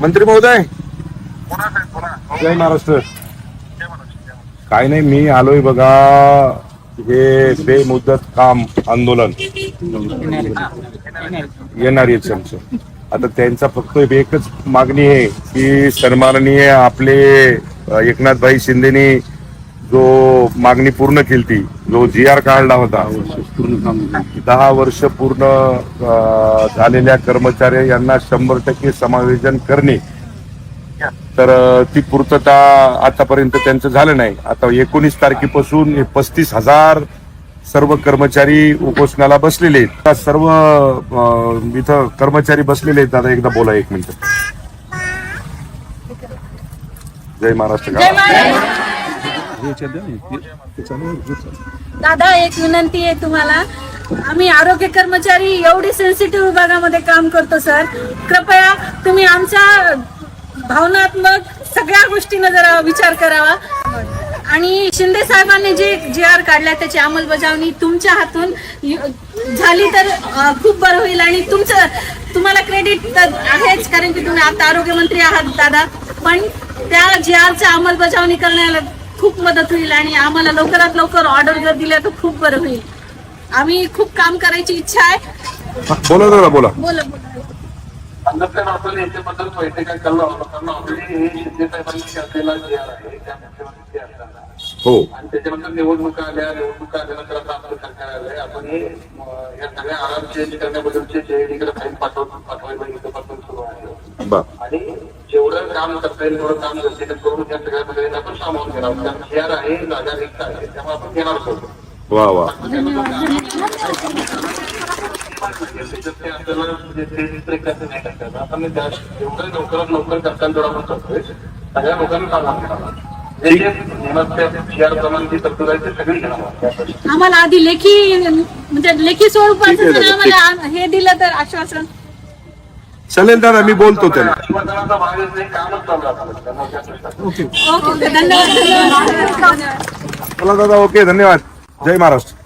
मंत्री महोदय. जय महाराष्ट्र. काय नाही मी आलोय बघा हे बेमुदत काम आंदोलन. येणार आहे आमचं. आता त्यांचा फक्त एकच मागणी आहे की सन्माननीय आपले अ, एकनाथभाई शिंदेनी जो मागणी पूर्ण केली जो जी आर काढला होता. दहा वर्ष पूर्ण झालेल्या कर्मचारी यांना शंभर टक्के समायोजन करणे. तर ती पूर्तता आतापर्यंत त्यांचं झालं नाही. आता एकोणीस तारखेपासून पस्तीस हजार सर्व कर्मचारी उपोषणाला बसलेले आहेत. सर्व इथं कर्मचारी बसलेले आहेत. दादा एकदा बोला एक मिनिट. जय महाराष्ट्र. दादा एक विनंती आहे तुम्हाला. आम्ही आरोग्य कर्मचारी एवढी सेन्सिटिव्ह विभागामध्ये काम करतो सर कृपया तुम्ही आमच्या भावनात्मक सगळ्या गोष्टींना जरा विचार करावा. आणि शिंदे साहेबांनी जे जी आर काढलाय त्याची अंमलबजावणी तुमच्या हातून झाली तर खूप बरं होईल. आणि तुमचं तुम्हाला क्रेडिट तर आहेच कारण की तुम्ही आता आरोग्यमंत्री आहात दादा. पण त्या जी आरच्या अंमलबजावणी करण्याला खूप मदत होईल आणि आम्हाला लवकरात लवकर ऑर्डर जर दिल्या तर खूप बरं होईल. आम्ही खूप काम करायची इच्छा आहे. बोला दादा बोला. बोला बोला. अंधकार आपण याच्याबद्दल माहिती काय कळलं होतं कारण ऑलरेडी हे शिंदे साहेबांनी केलेला जे आहे. त्या मुख्यमंत्री असताना. हो. आणि त्याच्यानंतर निवडणुका आल्या. निवडणुका आल्यानंतर आता आपलं सरकार आलंय. आपण हे या सगळ्या आराम चेंज करण्याबद्दलचे जे इकडे फाईल पाठवतो पाठवायला इथपासून सुरू आहे. आणि जेवढं काम करता येईल तेवढं काम जनतेने करून या सगळ्या प्रक्रियेत आपण सामावून घेणार. आहोत कारण शेअर आहे जागा रिक्त आहे त्यामुळे आपण घेणार आहोत वा वा. त्या जेवढं लवकरात लवकर करताना आपण करतोय सगळ्या लोकांना सामावून घेणार त्या. आम्हाला आधी लेखी म्हणजे लेखी स्वरूपाचं आम्हाला हे दिलं तर आश्वासन. चालेल दादा मी बोलतो त्यांना आश्वासनाचा भाग आहे, ते कामच चालू आहे आपलं. त्यामुळे त्या प्रश्नात- ओके धन्यवाद धन्यवाद. चला दादा ओके धन्यवाद. जय महाराष्ट्र.